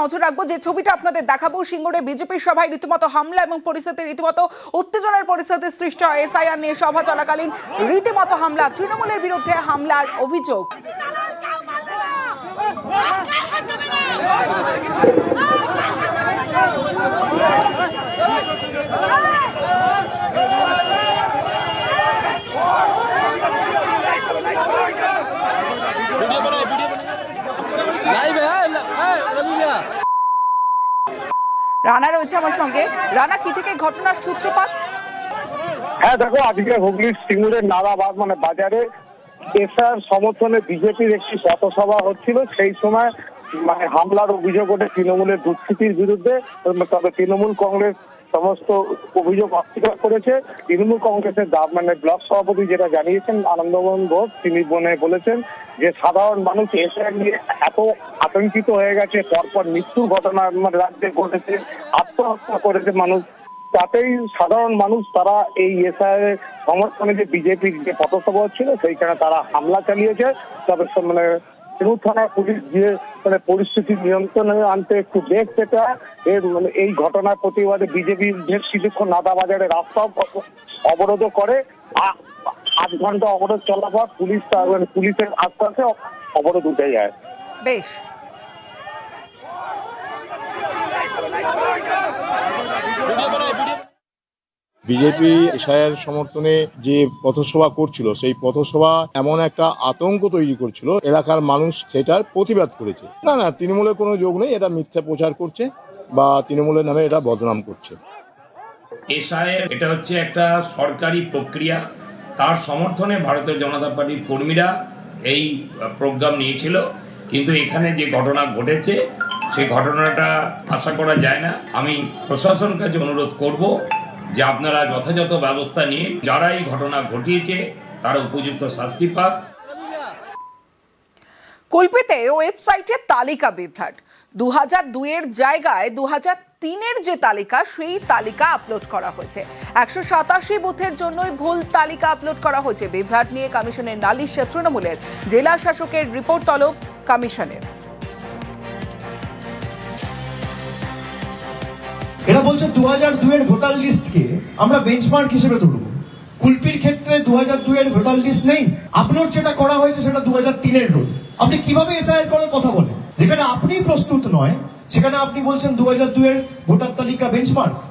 নজর রাখব। যে ছবিটা আপনাদের দেখাবো, সিঙ্গুরে বিজেপি সভায় রীতিমতো হামলা এবং পরিস্থিতির রীতিমতো উত্তেজনার পরিস্থিতি সৃষ্টি হয় এসআইআর নিয়ে সভা চলাকালীন রীতিমতো হামলা, তৃণমূলের বিরুদ্ধে হামলার অভিযোগ। রানা রয়েছে আমার সঙ্গে। রানা, কি থেকে ঘটনার সূত্রপাত? হ্যাঁ দেখো, আজকে হুগলির সিঙ্গুরের নালাবাদ মানে বাজারে এসআর সমর্থনে বিজেপির একটি পথসভা হচ্ছিল। সেই সময় মানে হামলার অভিযোগ ওঠে তৃণমূলের দুষ্কৃতির বিরুদ্ধে। তবে তৃণমূল কংগ্রেস সমস্ত অভিযোগ অস্বীকার করেছে। তৃণমূল কংগ্রেসের মানে ব্লক সভাপতি যেটা জানিয়েছেন, আনন্দমোহন ঘোষ, তিনি বনে বলেছেন যে সাধারণ মানুষ এসআর নিয়ে এত আতঙ্কিত হয়ে গেছে, পরপর মৃত্যুর ঘটনা মানে রাজ্যে ঘটেছে, আত্মহত্যা করেছে মানুষ। তাতেই সাধারণ মানুষ তারা এই এসআই সমর্থনে যে বিজেপির যে পথসভা ছিল সেইখানে তারা হামলা চালিয়েছে। তবে মানে সিঙ্গুর থানায় পুলিশ গিয়ে মানে পরিস্থিতি নিয়ন্ত্রণে আনতে একটু বেগ পেতে এর মানে এই ঘটনার প্রতিবাদে বিজেপি বেশ কিছুক্ষণ নাদা বাজারে রাস্তাও অবরোধ করে। আধ ঘণ্টা অবরোধ চলার পর পুলিশ তার মানে পুলিশের আশ্বাসে অবরোধ উঠে যায়। বেশ। বিজেপি এসআইয়ের সমর্থনে যে পথসভা করছিল, সেই পথসভা এমন একটা আতঙ্ক তৈরি করছিল, এলাকার মানুষ সেটার প্রতিবাদ করেছে। না না, তৃণমূলের কোনো যোগ নেই, এটা মিথ্যা প্রচার করছে বা তৃণমূলের নামে এটা বদনাম করছে। এসআইয়ের এটা হচ্ছে একটা সরকারি প্রক্রিয়া। তার সমর্থনে ভারতীয় জনতা পার্টির কর্মীরা এই প্রোগ্রাম নিয়েছিল। কিন্তু এখানে যে ঘটনা ঘটেছে সেই ঘটনাটা আশা করা যায় না। আমি প্রশাসন কাছে অনুরোধ করব যে আপনারা যথাযথ ব্যবস্থা নিয়ে যারা এই ঘটনা ঘটিয়েছে, তারা উপযুক্ত শাস্তি পাক। কল্পিতে ওয়েবসাইটে তালিকা বিভ্রাট। দু হাজার দুইয়ের জায়গায় দু তিনের যে তালিকা, সেই তালিকা আপলোড করা হয়েছে। একশো সাতাশি বুথের জন্যই ভুল তালিকা আপলোড করা হয়েছে। বিভ্রাট নিয়ে কমিশনের নালিশ তৃণমূলের। জেলা শাসকের রিপোর্ট তলব কমিশনের। এরা বলছে দু হাজার দুয়ের ভোটার লিস্টকে আমরা বেঞ্চমার্ক হিসেবে ধরবো। কুলপির ক্ষেত্রে দু হাজার দুয়ের ভোটার লিস্ট নেই। আপলোড যেটা করা হয়েছে সেটা দু হাজার তিনের রোল। আপনি কীভাবে এসআইআর করার কথা বলেন? যেখানে আপনি প্রস্তুত নয়, সেখানে আপনি বলছেন দু হাজার দুয়ের ভোটার তালিকা বেঞ্চমার্ক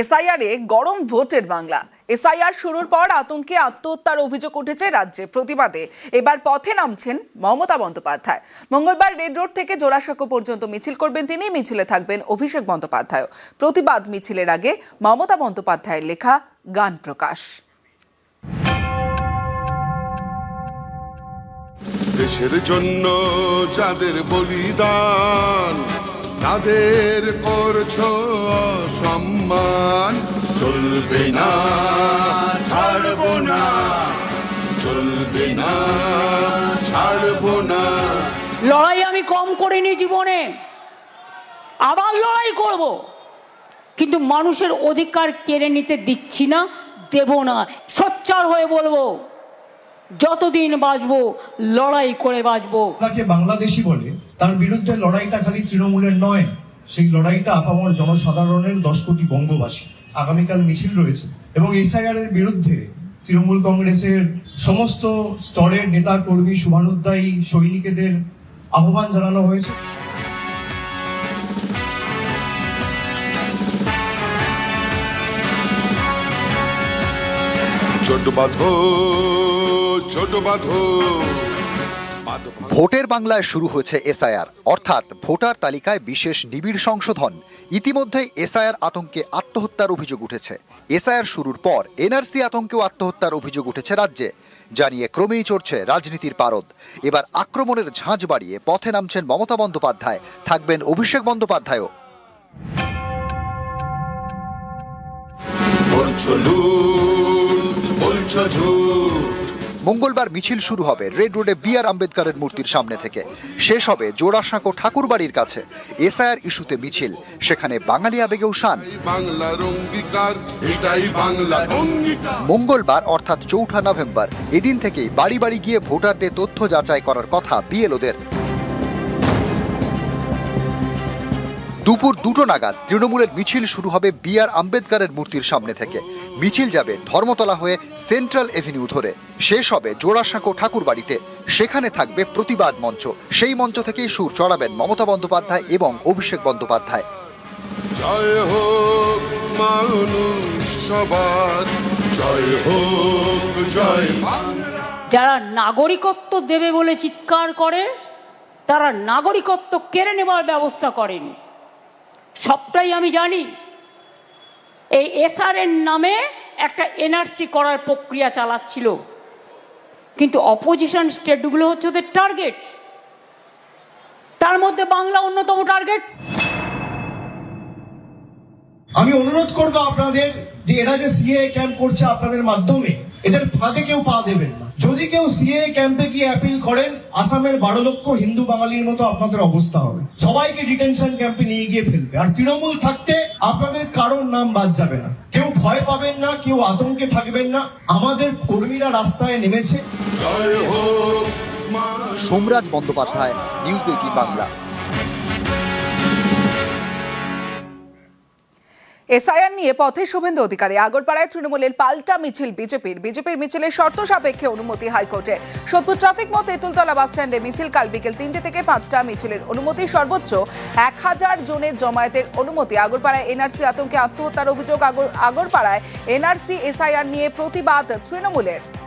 এসআইআর গরম ভোটের বাংলা। এসআইআর শুরুর পর আতঙ্কে আত্মহত্যার অভিযোগ উঠেছে রাজ্যে প্রতিবাদে। এবার পথে নামছেন মমতা বন্দ্যোপাধ্যায়। মঙ্গলবার রেড রোড থেকে জোড়াসাঁকো পর্যন্ত মিছিল করবেন তিনি। মিছিলে থাকবেন অভিষেক বন্দ্যোপাধ্যায় প্রতিবাদ মিছিলের আগে মমতা বন্দ্যোপাধ্যায়ের লেখা গান প্রকাশ। দেশের জন্য যাদের বলিদান তাদের করছ সম্মান চলবে না, ছাড়বো না। চলবে না, ছাড়বো না। লড়াই আমি কম করিনি জীবনে, আবার লড়াই করব। কিন্তু মানুষের অধিকার কেড়ে নিতে দিচ্ছি না, দেব না, সোচ্চার হয়ে বলব। যতদিন বাঁচবো লড়াই করে বাঁচবো। তাকে বাংলাদেশি বলে তার বিরুদ্ধে লড়াইটা খালি তৃণমূলের নয় সেই লড়াইটা আপামর জনসাধারণের দশ কোটি বঙ্গবাসী। আগামীকাল মিছিল রয়েছে এবং এসআইআর এর বিরুদ্ধে তৃণমূল কংগ্রেসের সমস্ত স্তরের নেতা কর্মী শুভানুদ্দায়ী সৈনিকেদের আহ্বান জানানো হয়েছে। ছোট বাঁধো ছোট বাঁধো। ভোটের বাংলায় শুরু হয়েছে এসআইআর। অর্থাৎ ভোটার তালিকায় বিশেষ নিবিড় সংশোধন। ইতিমধ্যেই এসআইআর আতঙ্কে আত্মহত্যার অভিযোগ উঠেছে। এসআইআর শুরুর পর এনআরসি আতঙ্কেও আত্মহত্যার অভিযোগ উঠেছে রাজ্যে জানিয়ে ক্রমেই চড়ছে রাজনীতির পারদ। এবার আক্রমণের ঝাঁঝ বাড়িয়ে পথে নামছেন মমতা বন্দ্যোপাধ্যায়। থাকবেন অভিষেক বন্দ্যোপাধ্যায়ও। বলছো লুট বলছো ঝুট। মঙ্গলবার মিছিল শুরু হবে রেড রোডে বি আর আম্বেদকারের মূর্তির সামনে থেকে। শেষ হবে জোড়াসাঁকো ঠাকুরবাড়ির কাছে। এসআইআর ইস্যুতে মিছিল। সেখানে বাঙালি আবেগে উষান এই বাংলার অঙ্গীকার এটাই বাংলার অঙ্গীকার মঙ্গলবার অর্থাৎ চৌঠা নভেম্বর এদিন থেকেই বাড়ি বাড়ি গিয়ে ভোটারদের তথ্য যাচাই করার কথা বিএলওদের দুপুর দুটো নাগাদ তৃণমূলের মিছিল শুরু হবে বি আর আম্বেদকরের মূর্তির সামনে থেকে। মিছিল যাবে ধর্মতলা হয়ে সেন্ট্রাল এভিনিউ ধরে। শেষ হবে জোড়াসাঁকো ঠাকুর বাড়িতে সেখানে থাকবে প্রতিবাদ মঞ্চ। সেই মঞ্চ থেকেই সুর চড়াবেন মমতা বন্দ্যোপাধ্যায় এবং অভিষেক বন্দ্যোপাধ্যায়। জয় হোক সবার জয় হোক জয় যারা নাগরিকত্ব দেবে বলে চিৎকার করে তারা নাগরিকত্ব কেড়ে নেবার ব্যবস্থা করেন। সবটাই আমি জানি। এই এসআরএর নামে একটা এনআরসি করার প্রক্রিয়া চালাচ্ছিল। কিন্তু অপোজিশন স্টেটগুলো হচ্ছে ওদের টার্গেট। তার মধ্যে বাংলা অন্যতম টার্গেট। আমি অনুরোধ করব আপনাদের যে এরা যে সিএ ক্যাম্প করছে আপনাদের মাধ্যমে, এদের ফাঁদে কেউ পা দেবেন না। যদি কেউ সিএ ক্যাম্পে গিয়ে অ্যাপিল করেন আসামের বারো লক্ষ হিন্দু বাঙালির মতো আপনাদের অবস্থা হবে। সবাইকে ডিটেনশন ক্যাম্পে নিয়ে গিয়ে ফেলবে। আর তৃণমূল থাকতে আপনাদের কারোর নাম বাদ যাবে না। কেউ ভয় পাবেন না কেউ আতঙ্কে থাকবেন না। আমাদের কর্মীরা রাস্তায় নেমেছে। জয় Somraj Bandyopadhyay News Eighteen Bangla. S I R নিয়ে পথে শুভেন্দু অধিকারী। আগরপাড়ায় তৃণমূলের পাল্টা মিছিল বিজেপির। বিজেপির মিছিলের শর্ত সাপেক্ষে অনুমতি হাইকোর্টে। সোদপুর ট্রাফিক মতো তেঁতুলতলা বাস স্ট্যান্ডে মিছিল কাল বিকেল তিনটে থেকে পাঁচটা মিছিলের অনুমতি সর্বোচ্চ এক হাজার জনের জমায়েতের অনুমতি। আগরপাড়ায় এনআরসি আতঙ্কে আত্মহত্যার অভিযোগ আগর- আগরপাড়ায় এনআরসি এসআইআর নিয়ে প্রতিবাদ তৃণমূলের।